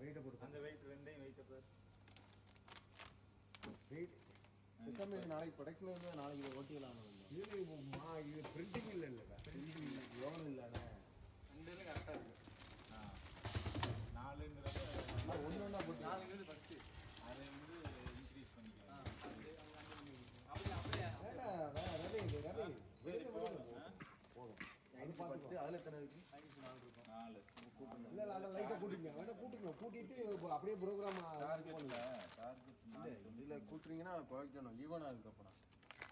வெயிட்டை போட்டு அந்த வெயிட் ரெண்டையும் வெயிட்டை பாரு. வெயிட் பேசாம இது நாளைக்கு ப்ரொடக்ஷன் நாளைக்கு ஓட்டிக்கலாம் இது மா இது பிரிண்டிங் இல்லை லோன் இல்லைண்ணே. ரெண்டு கரெக்டாக இருக்கு. ஆ. நாலுங்கிறத ஒன்று ஒன்றா போட்டு. நாலுங்கிறது ஃபஸ்ட்டு அதை வந்து இன்க்ரீஸ் பண்ணிக்கலாம். அப்படியே அப்படியே ரவி இது ரவி போதும். ஐநூற்றி பத்து அதில் எத்தனை இருக்கு? நாலு. இல்ல இல்ல அதை லைட்டா கூட்டிங்க வேணா கூட்டிங்க கூட்டிட்டு இப்ப அப்படியே ப்ரோக்ராம் டார்கெட் இல்லை இதில் கூட்டுறீங்கன்னா அதை குறைக்கணும். ஈவனாக அதுக்கப்புறம்.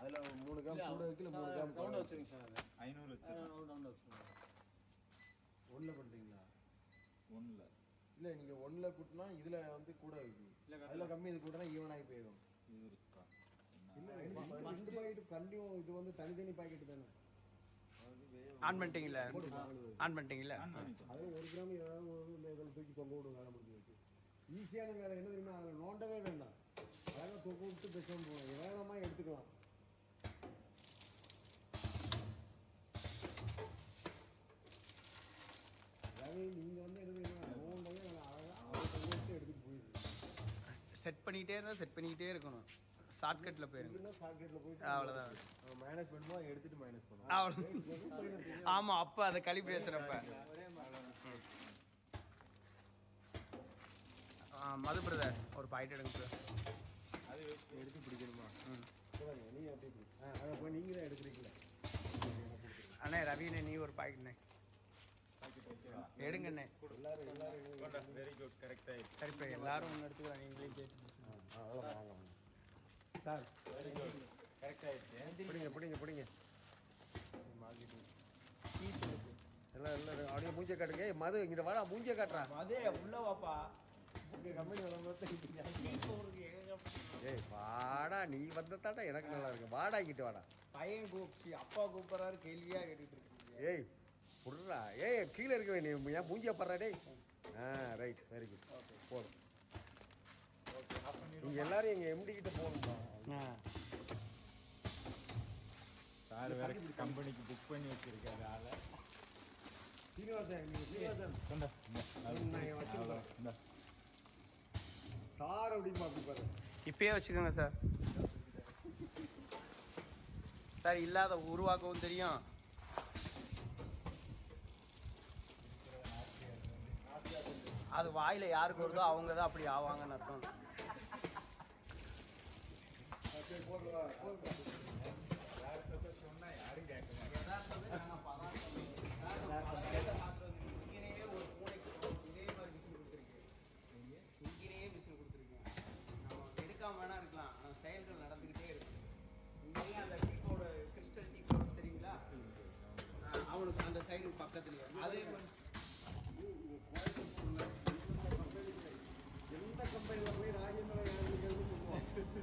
அதில் மூணு கிராம் கூட வைக்கல மூணு கிராம் ரவுண்டாக வச்சுருங்க சார் அது. ஐநூறு வச்சிருக்கேன் ரவுண்டாக வச்சுருங்க. ஒன்றில் பண்ணுறீங்களா ஒன்றில் இல்லை நீங்கள் ஒன்றில் கூட்டினா இதில் வந்து கூட வைக்கணும் இல்லை அதில் கம்மி இது கூட்டினா ஈவனாகி போயிடும். இது இருக்கா இல்ல பாக்கெட் இது வந்து தனித்தனி பாக்கெட் தானே? ஆன் பண்ணிட்டீங்களா ஆன் பண்ணிட்டீங்களா அதுல ஒரு கிராம் ஏதாவது தூக்கி தொங்க விடும் வேலை முடிஞ்சு வச்சு ஈஸியான வேலை என்ன தெரியுமா? அதில் நோண்டவே வேண்டாம். அழகாக தொங்க விட்டு பேசாம போகணும் வேகமா எடுத்துக்கலாம். ரவி நீங்க வந்து என்ன தெரியுமா? நோண்டவே அழகாக தொங்க விட்டு எடுத்துட்டு போயிடுது செட் பண்ணிக்கிட்டே இருந்தால் செட் பண்ணிக்கிட்டே இருக்கணும். ஷார்ட்கட்டில் போயிருங்க. ஷார்ட்கட்டில் போயிட்டு அவ்வளோதான் மைனஸ் பண்ணுவோம் எடுத்துட்டு மைனஸ் பண்ணுவோம் அவ்வளோ ஆமாம் அப்போ அதை களி பேசுகிறப்ப மது பிரதர் ஒரு பாக்கெட் எடுங்க brother. அது எடுத்து பிடிக்கணுமா? ம். சொல்லுங்க, நீ அப்படியே பிடி. ஆ அதை போய் நீங்க தான் எடுக்கிறீங்களே? அண்ணே ரவிண்ணே நீ ஒரு பாக்கெட்ண்ணே எடுங்கண்ணே. எல்லாரும் எல்லாரும் வெரி குட் கரெக்ட் ஆயிடுச்சு. சரி இப்போ எல்லாரும் ஒன்று எடுத்துக்கலாம் நீங்களே கேட்டு ஆ, அவ்வளோதான் வாங்க வாங்க சார். வெரி குட் கரெக்ட் ஆயிடுச்சு பிடிங்க பிடிங்க பிடிங்க. எல்லாம் எல்லாம் அப்படியே மூஞ்சை காட்டுங்க. மது இங்கிட்ட வாடா மூஞ்சை காட்டுறா. அதே உள்ள வாப்பா. ஏய் வாடா நீ வந்ததாடா எனக்கு நல்லா இருக்கு. வாடா இங்கிட்டு வாடா. பையன் கூப்பிச்சு அப்பா கூப்பிட்றாரு கேள்வியாக கேட்டுட்டு இருக்கீங்க. ஏய் புடுறா. ஏய் கீழே இருக்க வேண்டிய ஏன் மூஞ்சியா படுறா டேய். ஆ ரைட் வெரி குட் போதும். நீங்கள் எல்லாரும் எங்கள் எம்டி கிட்ட போகணும்பா ஆ. சார் வேற கம்பெனிக்கு புக் பண்ணி வச்சிருக்காரு ஆளை. சீனிவாசன் நீங்க சீனிவாசன். சார் அப்படிமா அப்படி பாரு. இப்பயே வச்சுக்கோங்க சார். சார் இல்லாத உருவாக்கவும் தெரியும். அது வாயில யாருக்கு வருதோ அவங்க தான் அப்படி ஆவாங்கன்னு அர்த்தம். சொன்னா யாரும் கேட்க மாட்டாங்க இங்கேயே ஒரு பூனைக்கு இதே மாதிரி மிஷின் கொடுத்துருக்கு இங்கேயே மிஷின் கொடுத்துருக்கேன் நம்ம எடுக்காம வேணா இருக்கலாம் ஆனால் செயல்கள் நடந்துக்கிட்டே இருக்கு இங்கேயே அந்த டீப்போட கிறிஸ்டல் டீப்போட தெரியுங்களா? ஆ, அவனுக்கு அந்த சைடு பக்கத்துலயே. அதே மாதிரி எந்த கம்பெனியில் போய் ராஜேந்திர யாருக்கு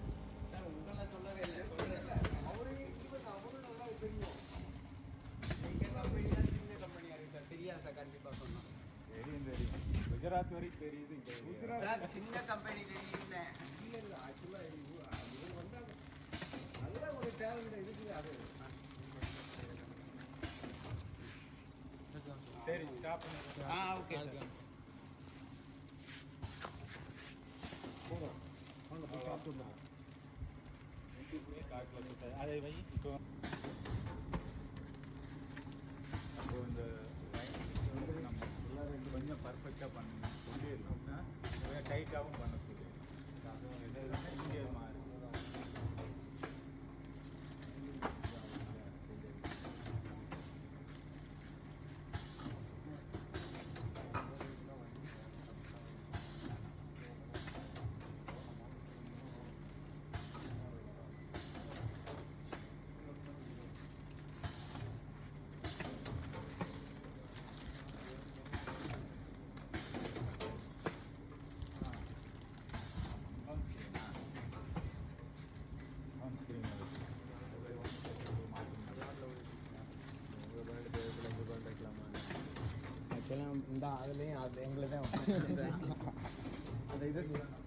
சார் உங்களை சொல்லவே இல்லை சொல்கிறேன் அவரே இவன் அவரும் நல்லா தெரியும் எங்கள் கம்பெனி தான் சின்ன கம்பெனியாக இருக்குது சார் தெரியாது சார் கண்டிப்பாக சொன்னோம் தெரியும் தெரியும் குஜராத் வரைக்கும் தெரியுது இங்க தெரியாது. சார் சின்ன கம்பெனி தெரியுங்க இல்லை இல்லை ஆக்சுவலாக இவர் வந்தாங்க நல்ல ஒரு டேலண்ட் இருக்குது அது சரி ஸ்டாப் பண்ணி ஆ ஓகே சார் போதும் வாங்க போய் சாப்பிட்டுருந்தோம் அதை வை இப்போ அதுலேயும் அது எங்களை தான் அந்த இது சொல்லணும்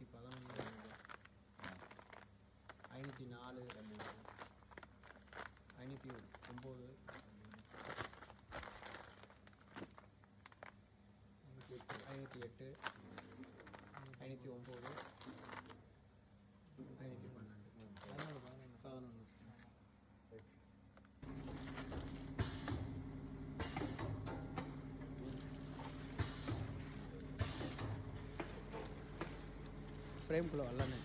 ஐநூற்றி பதினொன்று ஐநூற்றி நாலு ஐநூற்றி ஒம்பது ஐநூற்றி எட்டு ஐநூற்றி ஒம்பது ஃப்ரேம்குள்ளே வரலண்ணே